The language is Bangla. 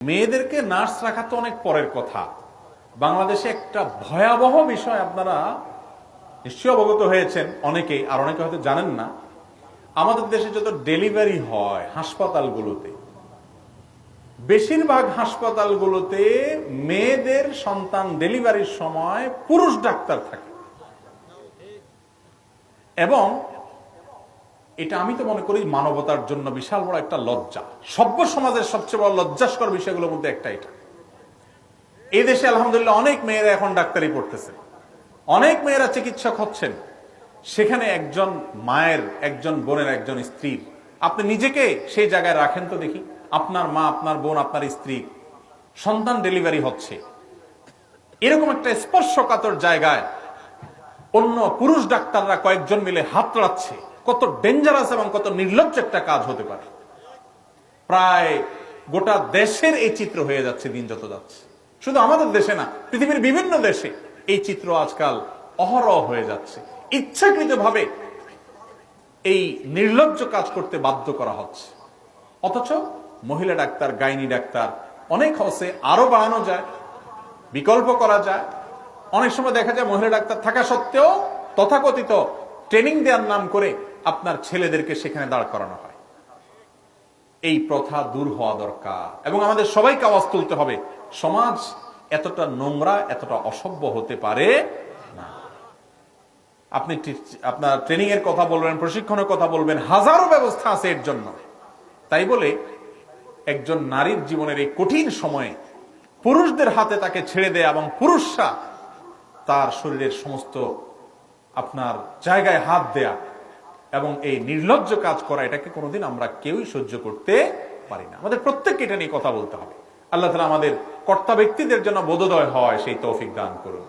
মেয়েদেরকে নার্স রাখা তো অনেক পরের কথা। বাংলাদেশে একটা ভয়াবহ বিষয় আপনারা নিশ্চয় অবগত হয়েছেন অনেকেই, আর অনেকে হয়তো জানেন না। আমাদের দেশে যত ডেলিভারি হয় হাসপাতালগুলোতে, বেশিরভাগ হাসপাতালগুলোতে মেয়েদের সন্তান ডেলিভারির সময় পুরুষ ডাক্তার থাকে। এবং এটা আমি তো মনে করি মানবতার জন্য বিশাল বড় একটা লজ্জা। সভ্য সমাজের সবচেয়ে বড় লজ্জাস্কর বিষয়গুলোর মধ্যে একটা এটা। এই দেশে আলহামদুলিল্লাহ অনেক মেয়েরা এখন ডাক্তারি পড়তেছে। অনেক মেয়েরা চিকিৎসক হচ্ছেন। সেখানে একজন মায়ের, একজন বোনের, একজন স্ত্রীর। আপনি নিজেকে সেই জায়গায় রাখেন তো দেখি। আপনার মা, আপনার বোন, আপনার স্ত্রী, সন্তান ডেলিভারি হচ্ছে। এরকম একটা স্পর্শকাতর জায়গায় অন্য পুরুষ ডাক্তাররা কয়েকজন মিলে হাত লাড়াচ্ছে কত ডেঞ্জারাস এবং কত নির্লজ্জ একটা কাজ হতে পারে। প্রায় গোটা দেশের এই চিত্র হয়ে যাচ্ছে, দিন যত যাচ্ছে। শুধু আমাদের দেশে না, পৃথিবীর বিভিন্ন দেশে এই চিত্র আজকাল অহরহ হয়ে যাচ্ছে। ইচ্ছাকৃতভাবে এই নির্লজ্জ কাজ করতে বাধ্য করা হচ্ছে। অথচ মহিলা ডাক্তার, গাইনি ডাক্তার, অনেক হসে আরও বাড়ানো যায়, বিকল্প করা যায়। অনেক সময় দেখা যায় মহিলা ডাক্তার থাকা সত্ত্বেও তথাকথিত ট্রেনিং দেওয়ার নাম করে আপনার ছেলেদেরকে সেখানে দাঁড় করানো হয়। এই প্রথা দূর হওয়া দরকার এবং আমাদের সবাইকে আওয়াজ তুলতে হবে, সমাজ এতটা নোংরা, এতটা অসভ্য হতে পারে না। আপনি আপনার ট্রেনিং এর কথা বলবেন, প্রশিক্ষণের কথা বলবেন, হাজারো ব্যবস্থা আছে এর জন্য। তাই বলে একজন নারীর জীবনের এই কঠিন সময়ে পুরুষদের হাতে তাকে ছেড়ে দেয় এবং পুরুষরা তার শরীরের সমস্ত আপনার জায়গায় হাত দেয়া এবং এই নির্লজ্জ কাজ করা, এটাকে কোনোদিন আমরা কেউই সহ্য করতে পারি না। আমাদের প্রত্যেককে এটা নিয়ে কথা বলতে হবে। আল্লাহ তালা আমাদের কর্তা ব্যক্তিদের জন্য বোধোদয় হয়, সেই তৌফিক দান করুন।